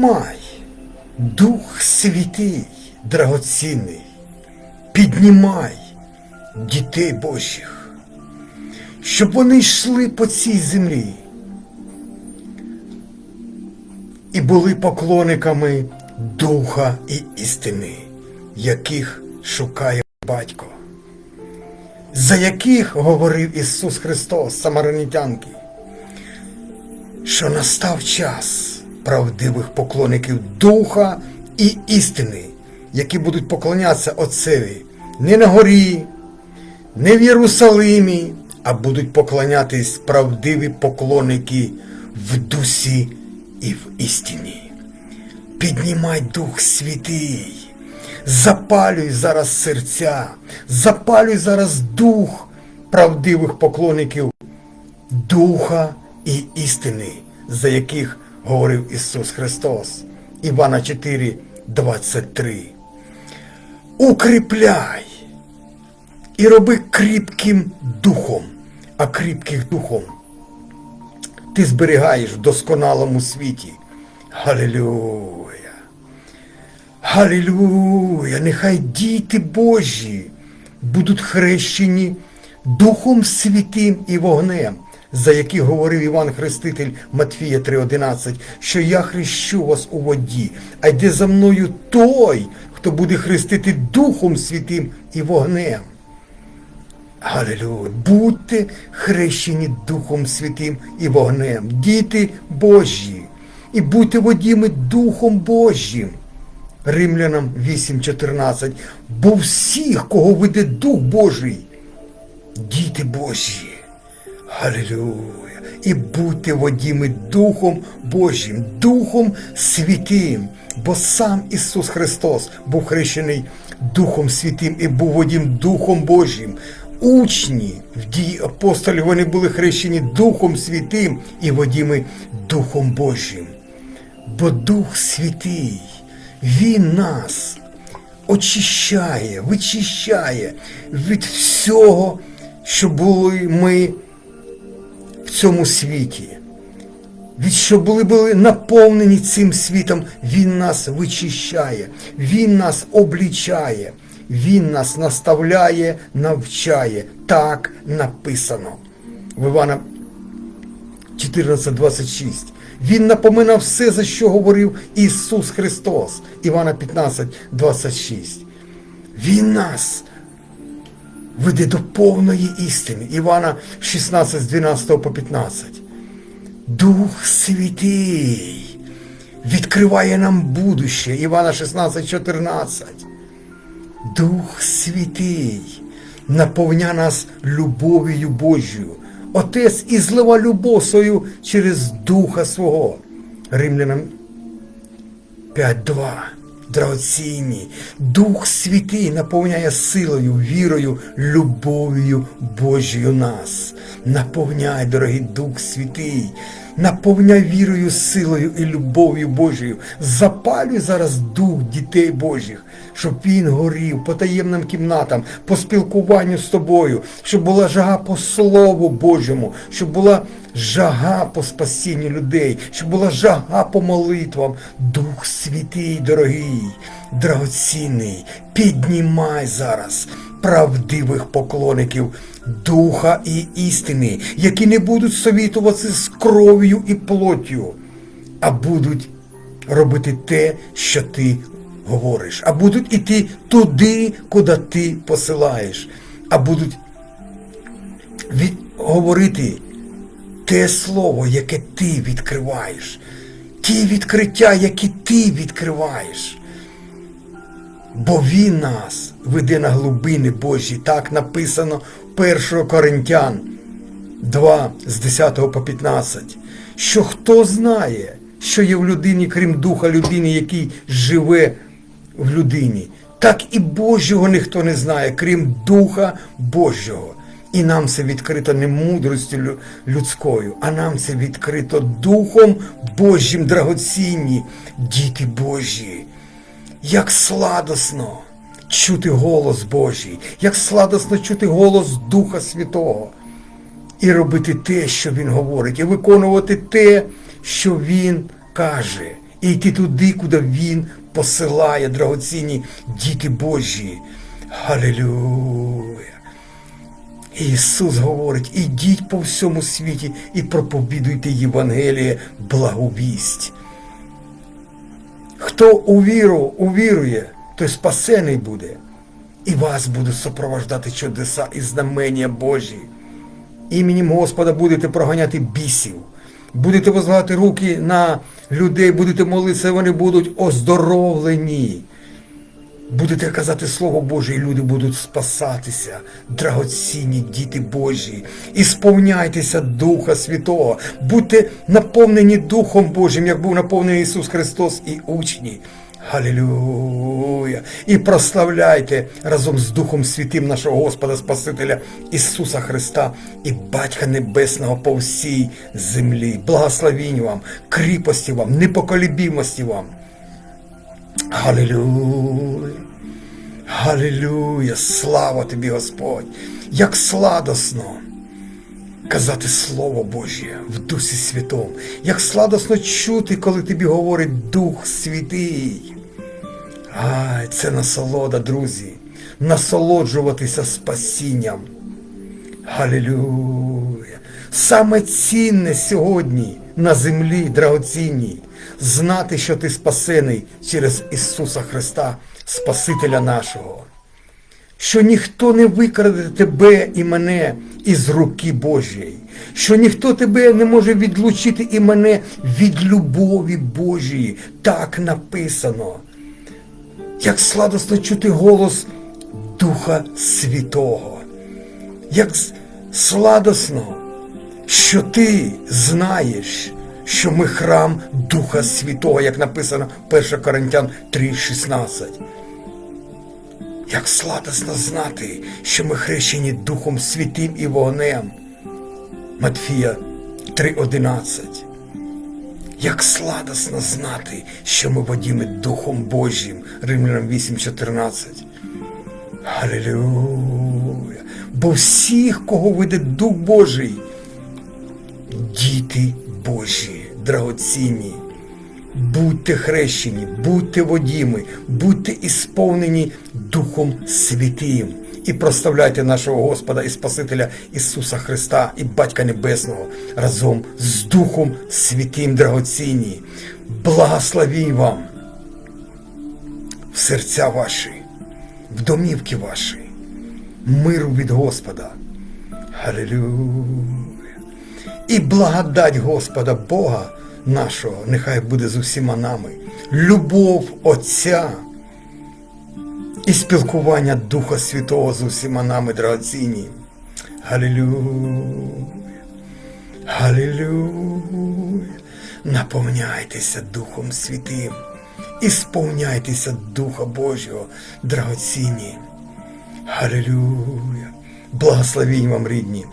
Піднімай, Дух Святий, драгоцінний, піднімай дітей Божих, щоб вони йшли по цій землі і були поклонниками Духа і істини, яких шукає батько, за яких говорив Ісус Христос, самаринітянки, що настав час правдивих поклонників Духа і істини, які будуть поклонятися Отцеві не на горі, не в Єрусалимі, а будуть поклонятись правдиві поклонники в дусі і в істині. Піднімай Дух Святий, запалюй зараз серця, запалюй зараз дух правдивих поклонників Духа і істини, за яких говорив Ісус Христос. Івана 4, 23. Укріпляй і роби кріпким духом, а кріпких духом ти зберігаєш в досконалому світі. Галилюя! Галилюя! Нехай діти Божі будуть хрещені Духом Святим і вогнем, за яких говорив Іван Хреститель Матфія 3:11, що я хрещу вас у воді, а йде за мною той, хто буде хрестити Духом Святим і вогнем. Галилюя! Будьте хрещені Духом Святим і вогнем, діти Божі, і будьте водіми Духом Божим. Римлянам 8.14. Бо всіх, кого веде Дух Божий, діти Божі. Галилюя! І будьте водіми Духом Божим, Духом Святим, бо сам Ісус Христос був хрещений Духом Святим і був водім Духом Божим. Учні в дії апостолів вони були хрещені Духом Святим і водіми Духом Божим. Бо Дух Святий, Він нас очищає, вичищає від всього, що були ми в цьому світі. Від що були були наповнені цим світом, Він нас вичищає, Він нас облічає, Він нас наставляє, навчає. Так написано. В Івана 14.26. Він напоминав все, за що говорив Ісус Христос. Івана 15.26. Він нас веде до повної істини. Івана 16, з 12 по 15. Дух Святий відкриває нам будуще. Івана 16, 14. Дух Святий наповня нас любов'ю Божою. Отець і злива любов свою через Духа свого. Римлянам 5.2. Драгоцінні. Дух Святий наповняє силою, вірою, любов'ю Божою нас. Наповняй, дорогий Дух Святий, наповняй вірою, силою і любов'ю Божою. Запалюй зараз дух дітей Божих, щоб він горів по таємним кімнатам, по спілкуванню з тобою, щоб була жага по Слову Божому, щоб була жага по спасінню людей, щоб була жага по молитвам. Дух Святий, дорогий, драгоцінний, піднімай зараз правдивих поклонників Духа і істини, які не будуть совітуватися з кров'ю і плоттю, а будуть робити те, що ти говориш, а будуть іти туди, куди ти посилаєш, а будуть говорити те слово, яке ти відкриваєш, ті відкриття, які ти відкриваєш. Бо Він нас веде на глибини Божі. Так написано 1 Коринтян 2 з 10 по 15. Що хто знає, що є в людині, крім духа людини, який живе в людині, так і Божого ніхто не знає, крім Духа Божого. І нам це відкрито не мудростю людською, а нам це відкрито Духом Божим драгоцінні, діти Божі. Як сладосно чути голос Божий, як сладосно чути голос Духа Святого і робити те, що Він говорить, і виконувати те, що Він каже, і йти туди, куди Він посилає драгоцінні діти Божі. Халилюя! Ісус говорить, ідіть по всьому світі і проповідуйте Євангеліє благовість. Хто у віру увірує, той спасений буде, і вас будуть супровождати чудеса і знамення Божі. Іменем Господа будете проганяти бісів, будете возлагати руки на людей, будете молитися, вони будуть оздоровлені. Будете казати Слово Боже, і люди будуть спасатися, драгоцінні діти Божі. І сповняйтеся Духа Святого, будьте наповнені Духом Божим, як був наповнений Ісус Христос і учні. Халилюя! І прославляйте разом з Духом Святим нашого Господа Спасителя Ісуса Христа і Батька Небесного по всій землі. Благословінь вам, кріпості вам, непоколебімості вам. Халилюя! Халилюя! Слава тобі, Господь! Як сладосно! Казати Слово Боже в Дусі Святом, як сладосно чути, коли тобі говорить Дух Святий. Ай, це насолода, друзі, насолоджуватися спасінням. Халилюя! Саме цінне сьогодні на землі драгоцінній знати, що ти спасений через Ісуса Христа, Спасителя нашого. Що ніхто не викраде тебе і мене із руки Божої, що ніхто тебе не може відлучити і мене від любові Божої. Так написано. Як сладосно чути голос Духа Святого. Як сладосно, що ти знаєш, що ми храм Духа Святого, як написано 1 Коринтян 3,16. Як сладосно знати, що ми хрещені Духом Святим і вогнем. Матфія 3,11. Як сладосно знати, що ми водіми Духом Божим. Римлянам 8,14. Халилюя! Бо всіх, кого веде Дух Божий, діти Божі, драгоцінні. Будьте хрещені, будьте водіми, будьте ісповнені Духом Святим і прославляйте нашого Господа і Спасителя Ісуса Христа і Батька Небесного разом з Духом Святим драгоцінні. Благословінь вам в серця ваші, в домівки ваші, миру від Господа. Халилюя! І благодать Господа Бога нашого нехай буде з усіма нами. Любов Отця і спілкування Духа Святого з усіма нами драгоцінні. Галилюя! Галилюя! Наповняйтеся Духом Святим і сповняйтеся Духа Божого, драгоцінні. Галилюя! Благословінь вам, рідні!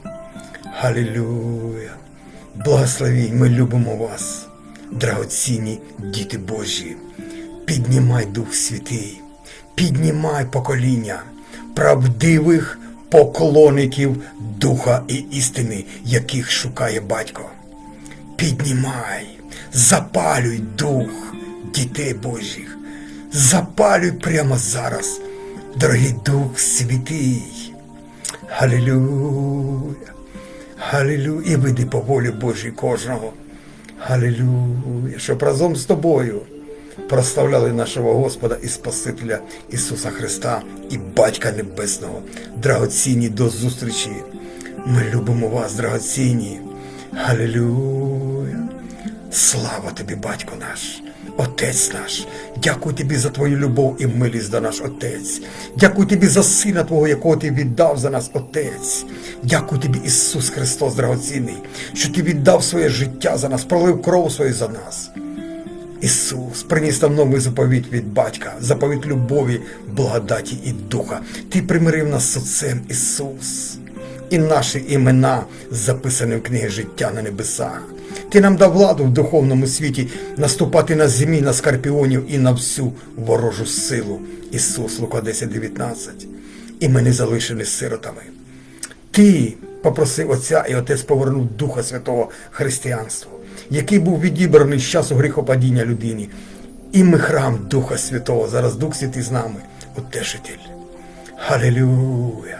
Халилюя! Благословінь, ми любимо вас, драгоцінні діти Божі. Піднімай Дух Святий, піднімай покоління правдивих поклонників Духа і істини, яких шукає батько. Піднімай, запалюй дух дітей Божих, запалюй прямо зараз, дорогий Дух Святий. Халилюя! Халилюя! І веди по волі Божій кожного. Галілюя, Щоб разом з тобою прославляли нашого Господа і Спасителя Ісуса Христа і Батька Небесного. Драгоцінні до зустрічі. Ми любимо вас, драгоцінні. Халилюя! Слава тобі, батько наш, Отець наш, дякую тобі за твою любов і милість до наш Отець. Дякую тобі за Сина Твого, якого ти віддав за нас, Отець. Дякую тобі, Ісус Христос, драгоцінний, що ти віддав своє життя за нас, пролив кров свою за нас. Ісус приніс нам новий заповіт від батька, заповіт любові, благодаті і духа. Ти примирив нас з Отцем Ісус. І наші імена записані в книги життя на небесах. Ти нам дав владу в духовному світі наступати на змій, на скорпіонів і на всю ворожу силу. Ісус, Лука 10, 19. І ми не залишені сиротами. Ти попросив Отця і Отець повернув Духа Святого християнству. який був відібраний з часу гріхопадіння людини. І ми храм Духа Святого. Зараз Дух Святий з нами, утешитель. Халилюя!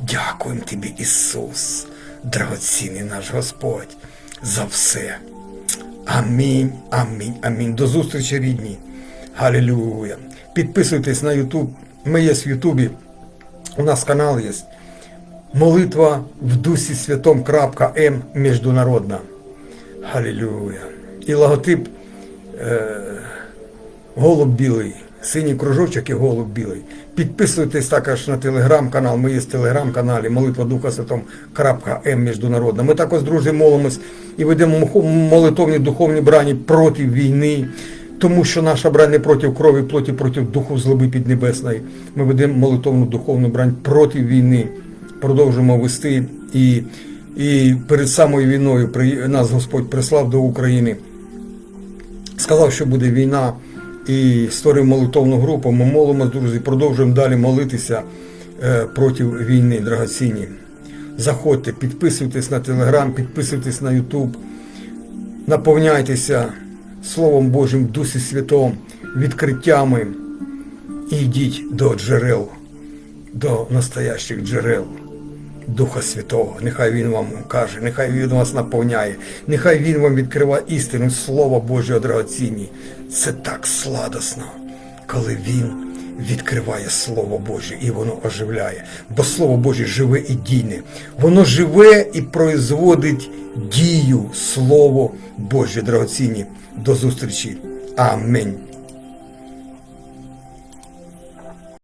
Дякуємо тобі, Ісус, драгоцінний наш Господь, за все. Амінь, амінь, амінь. До зустрічі, рідні. Халилюя. Підписуйтесь на Ютуб. Ми є в Ютубі. У нас канал є. Молитва в Дусі Святом. М міжнародна. Халилюя. І логотип е, голуб білий. Синій кружочок і голуб білий. Підписуйтесь також на телеграм-канал. Ми є в телеграм-каналі Молитва Духа Святом. М міжнародна. Ми також, друзі, молимось і ведемо молитовні духовні брані проти війни. Тому що наша брань не проти крові, плоті, проти духу злоби піднебесної. Ми ведемо молитовну духовну брань проти війни. Продовжуємо вести. І, і перед самою війною при- нас Господь прислав до України сказав, що буде війна, і створив молитовну групу. Ми молимося, друзі, продовжуємо далі молитися е, проти війни, драгоцінні. Заходьте, підписуйтесь на Телеграм, підписуйтесь на Ютуб, наповняйтеся Словом Божим, Дусі Святом, відкриттями і йдіть до джерел, до настоящих джерел. Духа Святого, нехай Він вам каже, нехай Він вас наповняє, нехай Він вам відкриває істину Слова Божого драгоцінні. Це так сладосно, коли Він відкриває Слово Боже і воно оживляє. Бо Слово Боже живе і дійне. Воно живе і производить дію Слово Боже драгоцінні. До зустрічі. Амінь.